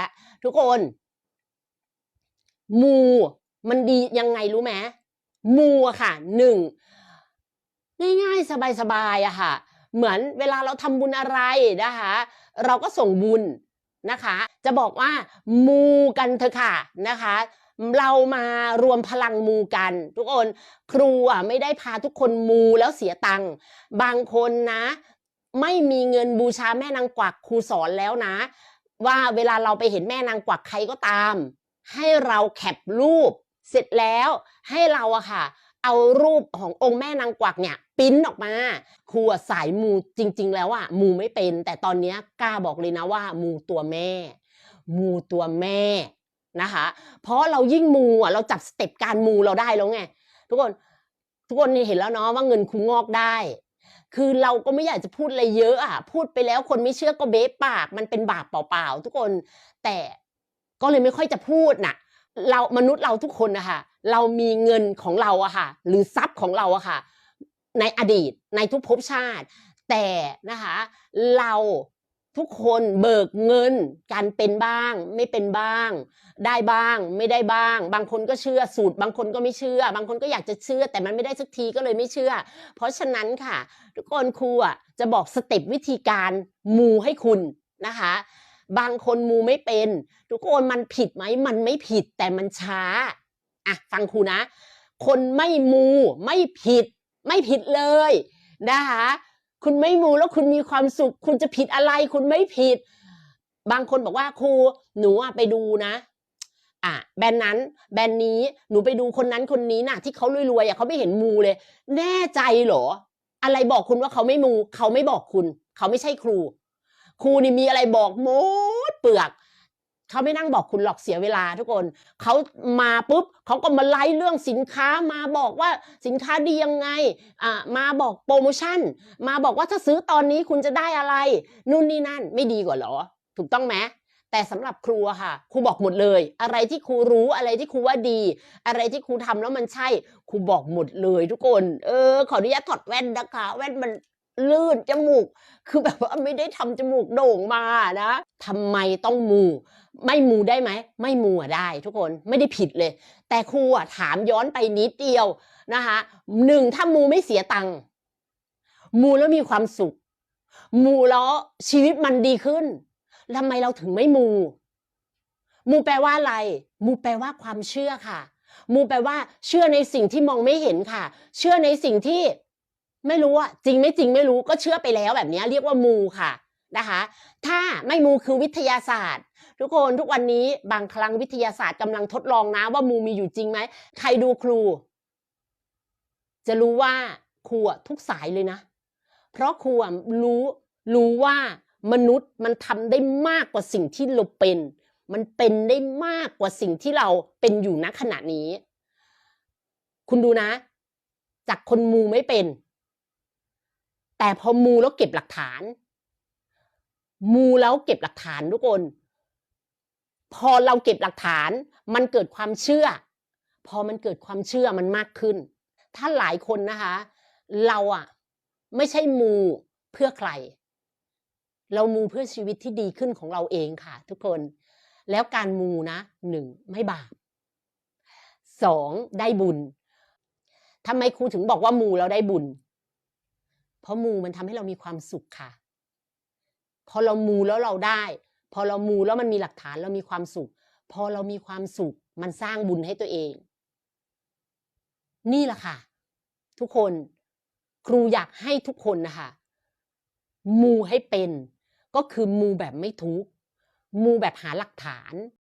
แล้ว ทุกคน มู มันดียังไงรู้ไหมมูอะค่ะหนึ่งง่ายๆ สบายๆอะค่ะ เหมือนเวลาเราทำบุญอะไรนะคะ เราก็ส่งบุญนะคะ จะบอกว่า มูกันเถอะค่ะนะคะเรามารวมพลังมูกัน ทุกคนครูอะไม่ได้พาทุกคนมูแล้วเสียตังค์บางคนนะ ไม่มีเงินบูชาแม่นางกวักครูสอนแล้วนะ ว่าเวลาเราไปเห็นแม่นางกวักใครก็ตาม ให้เราแคปรูป เสร็จแล้วให้เราอะค่ะ เอารูปขององค์แม่นางกวักเนี่ยปิ้นออกมาครูสายมูจริง ๆ แล้วอะมูไม่เป็น แต่ตอนเนี้ยกล้าบอกเลยนะว่า มูตัวแม่ มูตัวแม่นะคะ เพราะเรายิ่งมูอะเราจับสเต็ปการมูเราได้แล้วไงทุกคนทุกคนเห็นแล้วเนาะว่าเงินครูงอกได้ คือเราก็ไม่อยากจะพูดอะไรเยอะอะ พูดไปแล้วคนไม่เชื่อก็เบ๊ปาก มันเป็นบาปเปล่าๆทุกคน แต่ก็เลยไม่ค่อยจะพูดน่ะ เรามนุษย์เราทุกคนนะคะเรามีเงินของเราอะค่ะ หรือทรัพย์ของเราอะค่ะ ในอดีตในทุกภพชาติ แต่นะคะ เรา ทุกคนเบิกเงินการเป็นบ้าง ไม่เป็นบ้าง ได้บ้าง ไม่ได้บ้าง บางคนก็เชื่อสูตร บางคนก็ไม่เชื่อ บางคนก็อยากจะเชื่อ แต่มันไม่ได้สักทีก็เลยไม่เชื่อ เพราะฉะนั้นค่ะ ทุกคนครูอะจะบอกสเต็ปวิธีการมูให้คุณนะคะ บางคนมูไม่เป็น ทุกคนมันผิดไหมมันไม่ผิดแต่มันช้าอะฟังครูนะ คนไม่มูไม่ผิด ไม่ผิดเลยนะคะ คุณไม่มูแล้วคุณมีความสุข คุณจะผิดอะไร คุณไม่ผิด บางคนบอกว่าครูหนูอะไปดูนะอะแบรนด์นั้น แบรนด์นี้หนูไปดูคนนั้นคนนี้น่ะ ที่เขารวยๆอะเขาไม่เห็นมูเลย แน่ใจเหรอ อะไรบอกคุณว่าเขาไม่มู เขาไม่บอกคุณ เขาไม่ใช่ครู ครูนี่มีอะไรบอกหมดเปลือก เขาไม่นั่งบอกคุณหรอกเสียเวลาทุกคน เขามาปุ๊บเขาก็มาไล่เรื่องสินค้ามาบอกว่าสินค้าดียังไงอ่ามาบอกโปรโมชั่น มาบอกว่าถ้าซื้อตอนนี้คุณจะได้อะไร นู่นนี่นั่นไม่ดีกว่าหรอ ถูกต้องไหมแต่สำหรับครูค่ะ ครูบอกหมดเลย อะไรที่ครูรู้อะไรที่ครูว่าดี อะไรที่ครูทำแล้วมันใช่ ครูบอกหมดเลยทุกคน เออ ขออนุญาตถอดแว่นนะคะ แว่นมัน ลื่นจมูก คือแบบว่าไม่ได้ทำจมูกโด่งมานะทำไมต้องมู ไม่มูได้ไหม ไม่มูอะได้ ทุกคนไม่ได้ผิดเลย แต่ครูอะถามย้อนไปนิดเดียวนะคะหนึ่งถ้ามูไม่เสียตังค์มูแล้วมีความสุข มูแล้วชีวิตมันดีขึ้นทำไมเราถึงไม่มู มูแปลว่าอะไร มูแปลว่าความเชื่อค่ะ มูแปลว่าเชื่อในสิ่งที่มองไม่เห็นค่ะ เชื่อในสิ่งที่ ไม่รู้อะจริงไม่จริงไม่รู้ก็เชื่อไปแล้วแบบนี้เรียกว่ามูค่ะนะคะ ถ้าไม่มูคือวิทยาศาสตร์ ทุกคนทุกวันนี้บางครั้งวิทยาศาสตร์กำลังทดลองนะว่ามูมีอยู่จริงไหมใครดูครู จะรู้ว่าครูอะทุกสายเลยนะ เพราะครูอะรู้รู้ว่ามนุษย์มันทำได้มากกว่าสิ่งที่เราเป็น มันเป็นได้มากกว่าสิ่งที่เราเป็นอยู่ณขณะนี้ คุณดูนะ จากคนมูไม่เป็น แต่พอมูแล้วเก็บหลักฐาน มูแล้วเก็บหลักฐานทุกคน พอเราเก็บหลักฐาน มันเกิดความเชื่อ พอมันเกิดความเชื่อมันมากขึ้น ถ้าหลายคนนะคะ เราอะไม่ใช่มูเพื่อใคร เรามูเพื่อชีวิตที่ดีขึ้นของเราเองค่ะ ทุกคน แล้วการมูนะหนึ่งไม่บาปสองได้บุญทำไมครูถึงบอกว่ามูแล้วได้บุญ เพราะมูมันทำให้เรามีความสุขค่ะ พอเรามูแล้วเราได้ พอเรามูแล้วมันมีหลักฐานเรามีความสุข พอเรามีความสุข มันสร้างบุญให้ตัวเอง นี่แหละค่ะ ทุกคนครูอยากให้ทุกคนนะคะมูให้เป็น ก็คือมูแบบไม่ทุกมูแบบหาหลักฐาน